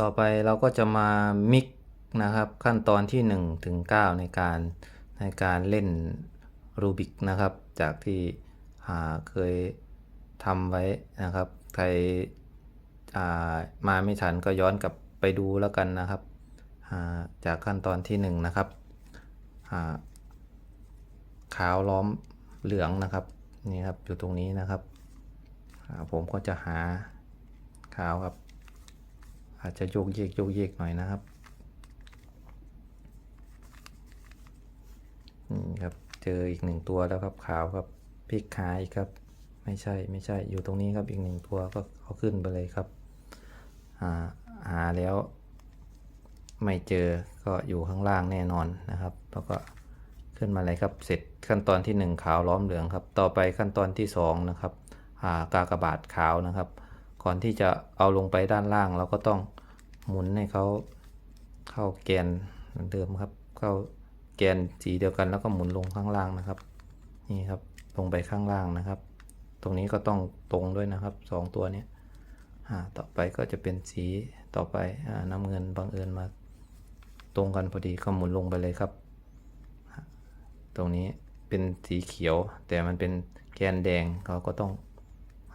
ต่อไปเราก็จะมามิกนะครับขั้นตอนที่1ถึง9ในการในการเล่นรูบิกนะครับ จากที่อาเคยทำไว้นะครับ ใครอามาไม่ทันก็ย้อนกลับไปดูแล้วกันนะครับาจากขั้นตอนที่ 1 นะครับาขาวล้อมเหลืองนะครับนี่ครับอยู่ตรงนี้นะครับผมก็จะหาขาวครับ อาจจะโยกเยกโยกเยกหน่อยนะครับนี่ครับเจออีกหนึ่งตัวแล้วครับขาวครับพลิกขาอีกครับ ไม่ใช่ไม่ใช่อยู่ตรงนี้ครับอีกหนึ่งตัวก็เอาขึ้นไปเลยครับหาาแล้วไม่เจอก็อยู่ข้างล่างแน่นอนนะครับ แล้วก็ขึ้นมาเลยครับ เสร็จขั้นตอนที่ 1 ขาวล้อมเหลืองครับ ต่อไปขั้นตอนที่ 2 นะครับอ่ากากบาทขาวนะครับ ก่อนที่จะเอาลงไปด้านล่างเราก็ต้อง หมุนให้เขาเข้าแกนเหมือนเดิมครับ เข้าแกนสีเดียวกันแล้วก็หมุนลงข้างล่างนะครับ นี่ครับลงไปข้างล่างนะครับ ตรงนี้ก็ต้องตรงด้วยนะครับสองตัวนี้ต่อไปก็จะเป็นสีต่อไปอน้ำเงินบังเอิญมาตรงกันพอดีก็หมุนลงไปเลยครับ ตรงนี้เป็นสีเขียว แต่มันเป็นแกนแดงเราก็ต้อง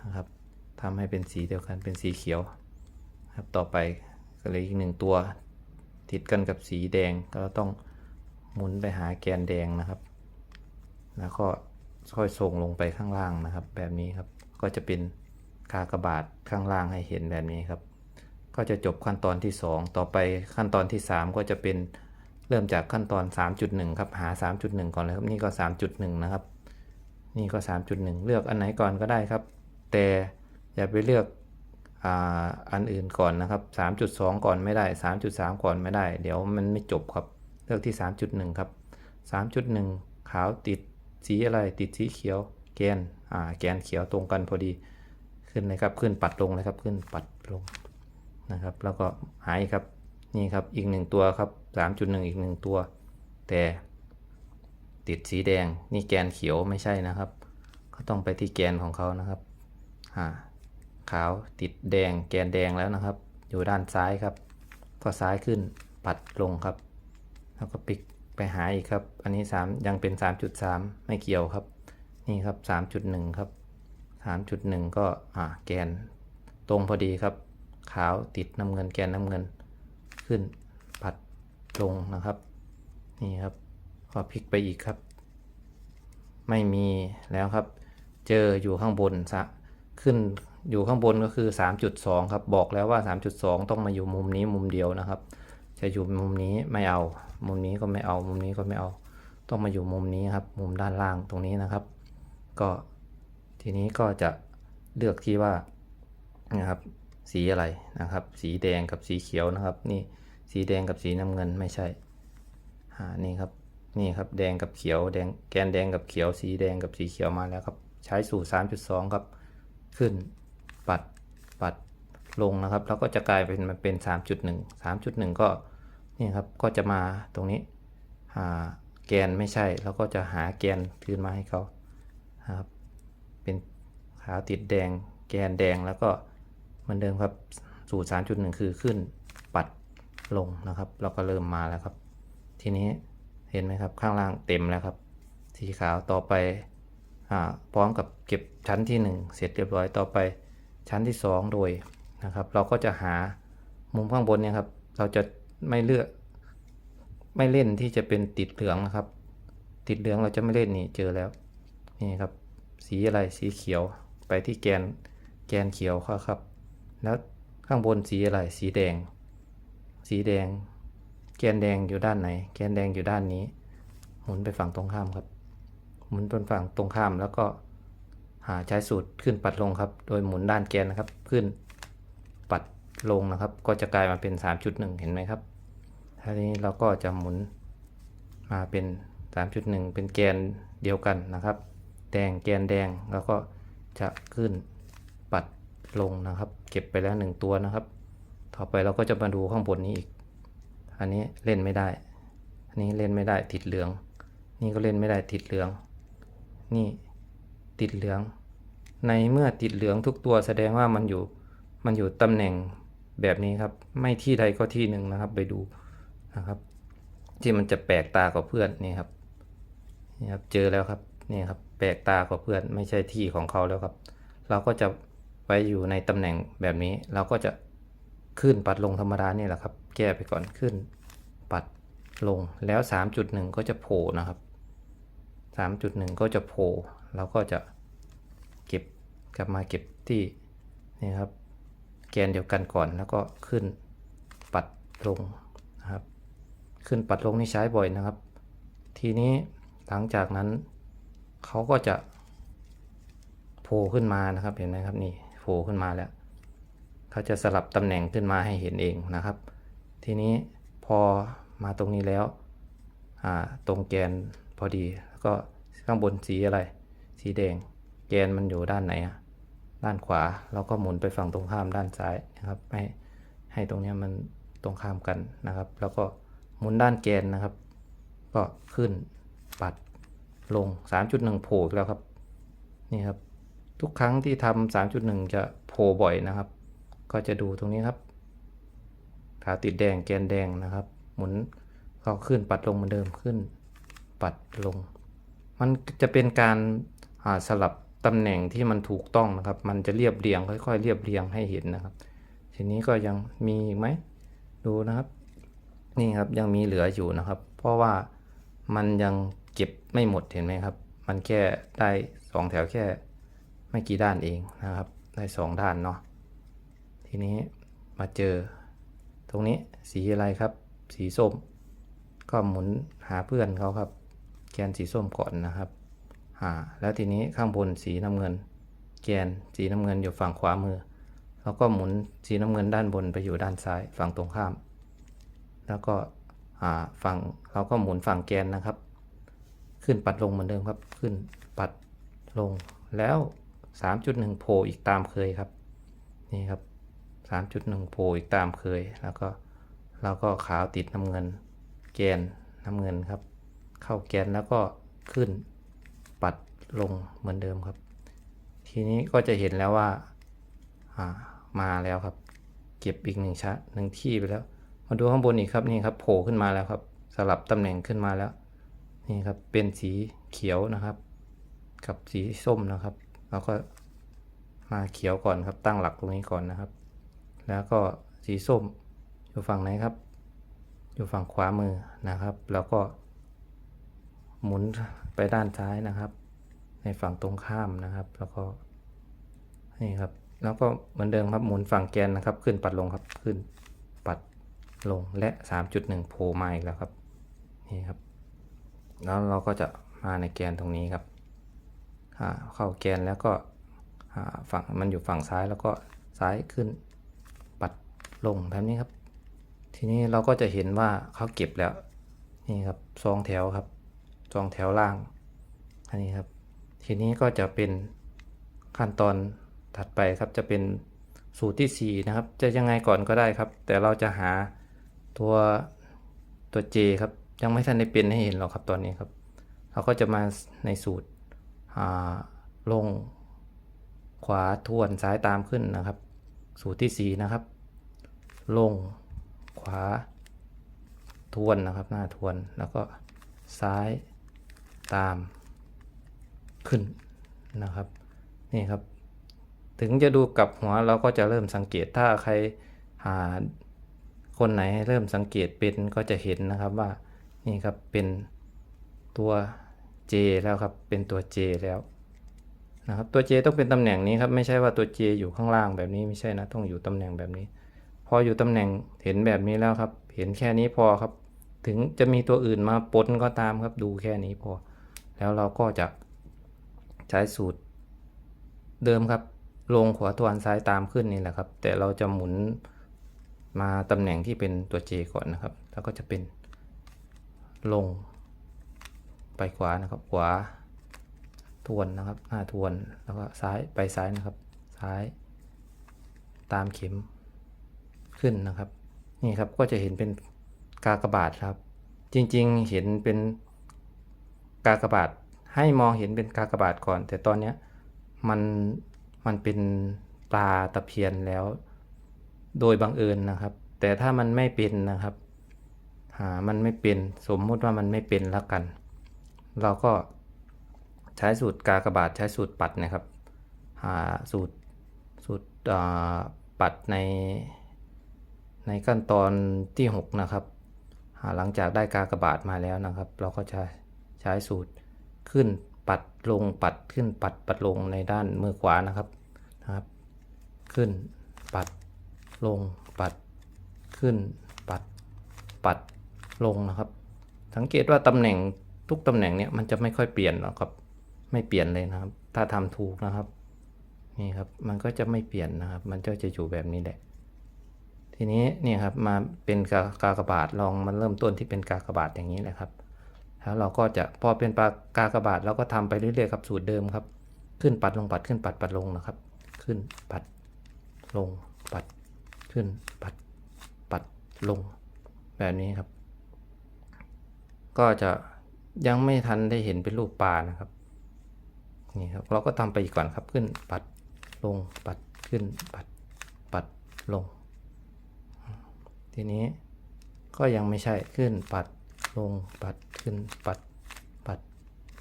นะครับทำให้เป็นสีเดียวกันเป็นสีเขียว ครับต่อไป ก็เลยอีกหนึ่งตัวติดกันกับสีแดงก็ต้องหมุนไปหาแกนแดงนะครับ แล้วก็ค่อยส่งลงไปข้างล่างนะครับ แบบนี้ครับก็จะเป็นกากบาทข้างล่างให้เห็นแบบนี้ครับ ก็จะจบขั้นตอนที่ 2 ต่อไปขั้นตอนที่ 3 ก็จะเป็นเริ่มจากขั้นตอน 3.1 ครับหา 3.1 ก่อนเลยครับนี่ก็ 3.1 นะครับ นี่ก็ 3.1 เลือกอันไหนก่อนก็ได้ครับ แต่อย่าไปเลือก อันอื่นก่อนนะครับ 3.2 ก่อนไม่ได้ 3.3 ก่อนไม่ได้ เดี๋ยวมันไม่จบครับ เลือกที่ 3.1 ครับ 3.1 ขาวติดสีอะไรติดสีเขียว แกนอ่าแกนเขียวตรงกันพอดี ขึ้นเลยครับ ขึ้นปัดลงเลยครับ ขึ้นปัดลงนะครับ แล้วก็หายครับ นี่ครับ อีกหนึ่งตัวครับ 3.1 อีกหนึ่งตัว แต่ติดสีแดง นี่แกนเขียวไม่ใช่นะครับ ก็ต้องไปที่แกนของเขานะครับอ่า ขาวติดแดงแกนแดงแล้วนะครับ อยู่ด้านซ้ายครับ ก็ซ้ายขึ้นปัดลงครับ แล้วก็ปิกไปหาอีกครับ อันนี้ 3 ยังเป็น 3.3 ไม่เกี่ยวครับ นี่ครับ 3.1 ครับ 3.1 ก็อ่าแกนตรงพอดีครับ ขาวติดน้ำเงินแกนน้ำเงินขึ้นปัดลงนะครับ นี่ครับก็พลิกไปอีกครับ ไม่มีแล้วครับ เจออยู่ข้างบนสะขึ้น อยู่ข้างบนก็คือ 3.2 ครับ บอกแล้วว่า 3.2 ต้องมาอยู่มุมนี้มุมเดียวนะครับ จะอยู่มุมนี้ไม่เอา มุมนี้ก็ไม่เอา มุมนี้ก็ไม่เอา ต้องมาอยู่มุมนี้ครับ มุมด้านล่างตรงนี้นะครับ ก็ทีนี้ก็จะเลือกที่ว่านะครับสีอะไรนะครับ สีแดงกับสีเขียวนะครับ นี่สีแดงกับสีน้ำเงินไม่ใช่อ่านี่ครับนี่ครับแดงกับเขียวแดงแกนแดงกับเขียว สีแดงกับสีเขียวมาแล้วครับ ใช้สูตร3.2 ครับ ขึ้น ปัดปัดลงนะครับ แล้วก็จะกลายเป็นมันเป็น 3.1 3.1 ก็นี่ครับก็จะมาตรงนี้หาแกนไม่ใช่ แล้วก็จะหาแกนคืนมาให้เขาครับเป็นขาวติดแดงแกนแดงแล้วก็เหมือนเดิมครับสูตร 3.1 คือขึ้นปัดลงนะครับเราก็เริ่มมาแล้วครับ ทีนี้เห็นไหมครับข้างล่างเต็มแล้วครับ สีขาวต่อไปอ่าพร้อมกับเก็บชั้นที่ 1 เสร็จเรียบร้อยต่อไป ชั้นที่ 2 โดยนะครับ เราก็จะหามุมข้างบนเนี่ยครับ เราจะไม่เลือก ไม่เล่นที่จะเป็นติดเหลืองนะครับ ติดเหลืองเราจะไม่เล่นนี่เจอแล้วนี่ครับ สีอะไรสีเขียวไปที่แกนแกนเขียวครับ แล้วข้างบนสีอะไรสีแดง สีแดง แกนแดงอยู่ด้านไหน แกนแดงอยู่ด้านนี้ หมุนไปฝั่งตรงข้ามครับ หมุนไปฝั่งตรงข้ามแล้วก็ ใช้สูตรขึ้นปัดลงครับ โดยหมุนด้านแกนนะครับ ขึ้นปัดลงนะครับ ก็จะกลายมาเป็น 3.1 เห็นไหมครับทีนี้เราก็จะหมุนมาเป็น 3.1 เป็นแกนเดียวกันนะครับ แดงแกนแดงแล้วก็จะขึ้นปัดลงนะครับ เก็บไปแล้วหนึ่งตัวนะครับ ต่อไปเราก็จะมาดูข้างบนนี้อีก อันนี้เล่นไม่ได้ อันนี้เล่นไม่ได้ติดเหลือง นี่ก็เล่นไม่ได้ติดเหลือง นี่ติดเหลือง ในเมื่อติดเหลืองทุกตัวแสดงว่ามันอยู่มันอยู่ตำแหน่งแบบนี้ครับ ไม่ที่ใดก็ที่หนึ่งนะครับ ไปดูนะครับ ที่มันจะแปลกตากว่าเพื่อนนี่ครับนี่ครับ เจอแล้วครับนี่ครับ แปลกตากว่าเพื่อน ไม่ใช่ที่ของเขาแล้วครับ เราก็จะไว้อยู่ในตำแหน่งแบบนี้ เราก็จะขึ้นปัดลงธรรมดานี่แหละครับ แก้ไปก่อนขึ้น ปัดลงแล้ว 3.1 ก็จะโผล่นะครับ 3.1 ก็จะโผล่เราก็จะ กลับมาเก็บที่นี่ครับ แกนเดียวกันก่อนแล้วก็ขึ้นปัดลงนะครับ ขึ้นปัดลงนี่ใช้บ่อยนะครับ ทีนี้หลังจากนั้นเขาก็จะโผล่ขึ้นมานะครับเห็นไหมครับนี่โผล่ขึ้นมาแล้วเขาจะสลับตำแหน่งขึ้นมาให้เห็นเองนะครับ ทีนี้พอมาตรงนี้แล้วตรงแกนพอดีแล้วก็ข้างบนสีอะไร สีแดง แกนมันอยู่ด้านไหนอะ ด้านขวา เราก็หมุนไปฝั่งตรงข้ามด้านซ้ายนะครับให้ให้ตรงนี้มันตรงข้ามกันนะครับ แล้วก็หมุนด้านแกนนะครับ ก็ขึ้นปัดลง 3.1 โผล่แล้วครับนี่ครับ ทุกครั้งที่ทำ3.1 จะโผล่บ่อยนะครับ ก็จะดูตรงนี้ครับขาติดแดงแกนแดงนะครับ หมุนก็ขึ้นปัดลงเหมือนเดิมขึ้น ปัดลง มันจะเป็นการาสลับ ตำแหน่งที่มันถูกต้องนะครับ มันจะเรียบเรียง ค่อยๆ เรียบเรียงให้เห็นนะครับ ทีนี้ก็ยังมีอีกไหมดูนะครับ นี่ครับยังมีเหลืออยู่นะครับ เพราะว่ามันยังเก็บไม่หมดเห็นไหมครับ มันแค่ได้สองแถวแค่ไม่กี่ด้านเองนะครับ ได้สองด้านเนาะทีนี้มาเจอ ตรงนี้สีอะไรครับ สีส้ม ก็หมุนหาเพื่อนเขาครับ แกนสีส้มก่อนนะครับ หาแล้วทีนี้ข้างบนสีน้ำเงิน แกนสีน้ำเงินอยู่ฝั่งขวามือ แล้วก็หมุนสีน้ำเงินด้านบนไปอยู่ด้านซ้ายฝั่งตรงข้าม แล้วก็อ่าฝั่งเราก็หมุนฝั่งแกนนะครับ ขึ้นปัดลงเหมือนเดิมครับขึ้นปัดลงแล้ว 3.1โผล่อีกตามเคยครับนี่ครับ 3.1โผล่อีกตามเคยแล้วก็แล้วก็ขาวติดน้ำเงิน แกนน้ำเงินครับ เข้าแกนแล้วก็ขึ้น ปัดลงเหมือนเดิมครับ ทีนี้ก็จะเห็นแล้วว่าามาแล้วครับ เก็บอีกหนึ่งชะหนึ่งที่ไปแล้ว มาดูข้างบนอีกครับนี่ครับโผล่ขึ้นมาแล้วครับ สลับตำแหน่งขึ้นมาแล้วนี่ครับเป็นสีเขียวนะครับ กับสีส้มนะครับแล้วก็มาเขียวก่อนครับตั้งหลักตรงนี้ก่อนนะครับ แล้วก็สีส้มอยู่ฝั่งไหนครับ อยู่ฝั่งขวามือนะครับ แล้วก็ หมุนไปด้านซ้ายนะครับ ในฝั่งตรงข้ามนะครับ แล้วก็นี่ครับ แล้วก็เหมือนเดิมครับหมุนฝั่งแกนนะครับ ขึ้นปัดลงครับขึ้นปัดลงและ 3.1โผล่มาอีกแล้วครับนี่ครับ แล้วเราก็จะมาในแกนตรงนี้ครับอ่าเข้าแกนแล้วก็อ่าฝั่งมันอยู่ฝั่งซ้ายแล้วก็ซ้ายขึ้นปัดลงแบบนี้ครับ ทีนี้เราก็จะเห็นว่าเขาเก็บแล้วนี่ครับซองแถวครับ ซองแถวล่าง อันนี้ครับ ทีนี้ก็จะเป็นขั้นตอนถัดไปครับจะเป็นสูตรที่ 4 นะครับ จะยังไงก่อนก็ได้ครับ แต่เราจะหาตัวตัว J ครับ ยังไม่ทันได้เป็นให้เห็นหรอกครับตอนนี้ครับ เราก็จะมาในสูตรอ่าลงขวาทวนซ้ายตามขึ้นนะครับ สูตรที่ 4 นะครับ ลงขวาทวนนะครับ หน้าทวนแล้วก็ซ้าย ตามขึ้นนะครับนี่ครับ ถึงจะดูกับหัวเราก็จะเริ่มสังเกตถ้าใครหาคนไหนเริ่มสังเกตเป็นก็จะเห็นนะครับว่านี่ครับเป็นตัว J แล้วครับเป็นตัว J แล้วนะครับตัว J ต้องเป็นตำแหน่งนี้ครับไม่ใช่ว่าตัว J อยู่ข้างล่างแบบนี้ไม่ใช่นะต้องอยู่ตำแหน่งแบบนี้ พออยู่ตำแหน่งเห็นแบบนี้แล้วครับ เห็นแค่นี้พอครับ ถึงจะมีตัวอื่นมาปนก็ตามครับดูแค่นี้พอ แล้วเราก็จะใช้สูตรเดิมครับ ลงขวาทวนซ้ายตามขึ้นนี่แหละครับ แต่เราจะหมุนมาตำแหน่งที่เป็นตัว J ก่อนนะครับ แล้วก็จะเป็นลงไปขวานะครับ ขวาทวนนะครับหน้าทวน แล้วก็ซ้ายไปซ้ายนะครับ ซ้ายตามเข็มขึ้นนะครับ นี่ครับก็จะเห็นเป็นกากบาทครับ จริงๆเห็นเป็น กากบาทให้มองเห็นเป็นกากบาทก่อน แต่ตอนเนี้ยมันมันเป็นปลาตะเพียนแล้ว โดยบังเอิญนะครับ แต่ถ้ามันไม่เป็นนะครับหามันไม่เป็นสมมุติว่ามันไม่เป็นแล้วกัน เราก็ใช้สูตรกากบาทใช้สูตรปัดนะครับหาสูตรสูตรปัดในในขั้นตอนที่ 6 นะครับอ่าหลังจากได้กากบาทมาแล้วนะครับ เราก็จะ ใช้สูตรขึ้นปัดลงปัดขึ้นปัดปัดลงในด้านมือขวานะครับนะครับ ขึ้นปัดลงปัดขึ้นปัดปัดลงนะครับ สังเกตว่าตำแหน่งทุกตำแหน่งเนี่ยมันจะไม่ค่อยเปลี่ยนหรอกครับ ไม่เปลี่ยนเลยนะครับ ถ้าทำถูกนะครับนี่ครับมันก็จะไม่เปลี่ยนนะครับ มันก็จะอยู่แบบนี้แหละ ทีนี้เนี่ยครับมาเป็นกากากบาทลองมันเริ่มต้นที่เป็นกากบาทอย่างนี้แหละครับ แล้วเราก็จะพอเป็นปากกากบาทเราก็ทำไปเรื่อยๆครับสูตรเดิมครับ ขึ้นปัดลงปัดขึ้นปัดปัดลงนะครับ ขึ้นปัดลงปัดขึ้นปัดปัดลงแบบนี้ครับ ก็จะยังไม่ทันได้เห็นเป็นรูปปลานะครับนี่ครับเราก็ทำไปอีกก่อนครับขึ้นปัดลงปัดขึ้นปัดปัดลง ทีนี้ก็ยังไม่ใช่ขึ้นปัด ลงปัดขึ้นปัดปัด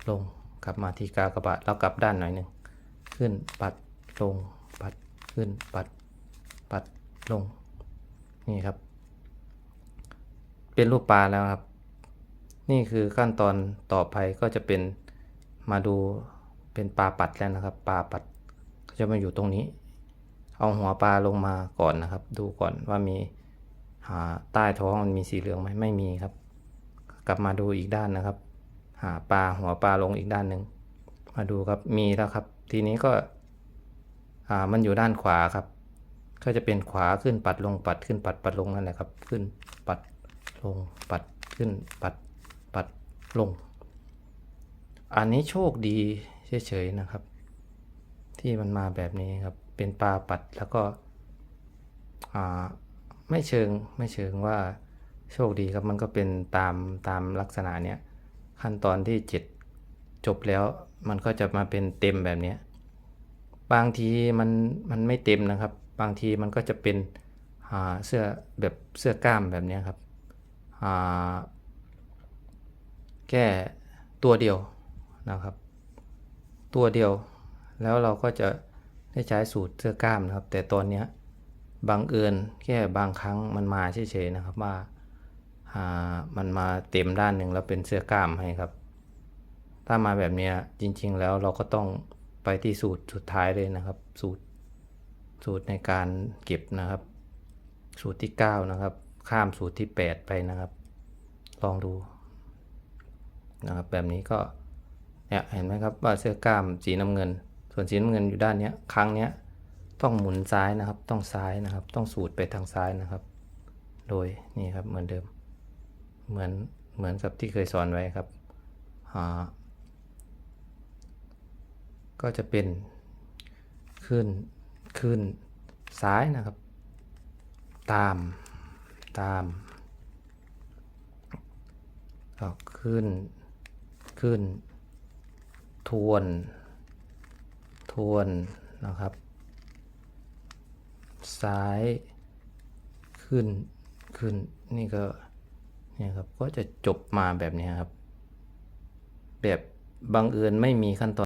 ลงกลับมาที่กากระบาทเรากลับด้านหน่อยหนึ่งขึ้นปัดลงปัดขึ้นปัดปัดลงนี่ครับ เป็นรูปปลาแล้วครับ นี่คือขั้นตอนต่อไปก็จะเป็นมาดูเป็นปลาปัดแล้วนะครับปลาปัดก็จะมาอยู่ตรงนี้ เอาหัวปลาลงมาก่อนนะครับ ดูก่อนว่ามีหาใต้ท้องมันมีสีเหลืองไหมไม่มีครับ กลับมาดูอีกด้านนะครับ หาปลาหัวปลาลงอีกด้านหนึ่งมาดูครับมีแล้วครับ ทีนี้ก็อ่ามันอยู่ด้านขวาครับ ก็จะเป็นขวาขึ้นปัดลงปัดขึ้นปัดปัดลงนั่นแหละครับ ขึ้นปัดลงปัดขึ้นปัดปัดลง อันนี้โชคดีเฉยๆนะครับ ที่มันมาแบบนี้ครับ เป็นปลาปัดแล้วก็อ่าไม่เชิงไม่เชิงว่า โชคดีครับมันก็เป็นตามตามลักษณะเนี้ยขั้นตอนที่เจ็ดจบแล้วมันก็จะมาเป็นเต็มแบบเนี้ยบางทีมันมันไม่เต็มนะครับ บางทีมันก็จะเป็นอ่าเสื้อแบบเสื้อกล้ามแบบเนี้ยครับอ่าแค่ตัวเดียวนะครับ ตัวเดียว แล้วเราก็จะได้ใช้สูตรเสื้อกล้ามนะครับ แต่ตอนเนี้ยบังเอิญแค่บางครั้งมันมาเฉยๆนะครับว่าอ่า มันมาเต็มด้านหนึ่งแล้วเป็นเสื้อกล้ามให้ครับ ถ้ามาแบบนี้จริง ๆ แล้วเราก็ต้องไปที่สูตรสุดท้ายเลยนะครับ สูตรสูตรในการเก็บนะครับ สูตรที่ 9 นะครับ ข้ามสูตรที่ 8 ไปนะครับ ลองดูนะครับแบบนี้ก็เนี่ยเห็นไหมครับว่าเสื้อกล้ามสีน้ำเงิน ส่วนสีน้ำเงินอยู่ด้านนี้ครั้งเนี้ยต้องหมุนซ้ายนะครับ ต้องซ้ายนะครับ ต้องสูตรไปทางซ้ายนะครับ โดยนี่ครับเหมือนเดิม เหมือนเหมือนกับที่เคยสอนไว้ครับอ่าก็จะเป็นขึ้นขึ้นซ้ายนะครับ ตามตามก็ขึ้นขึ้น ทวน ทวนนะครับ ซ้ายขึ้นขึ้นนี่ก็ เนี่ยครับก็จะจบมาแบบนี้ครับ แบบบังเอิญไม่มีขั้นตอน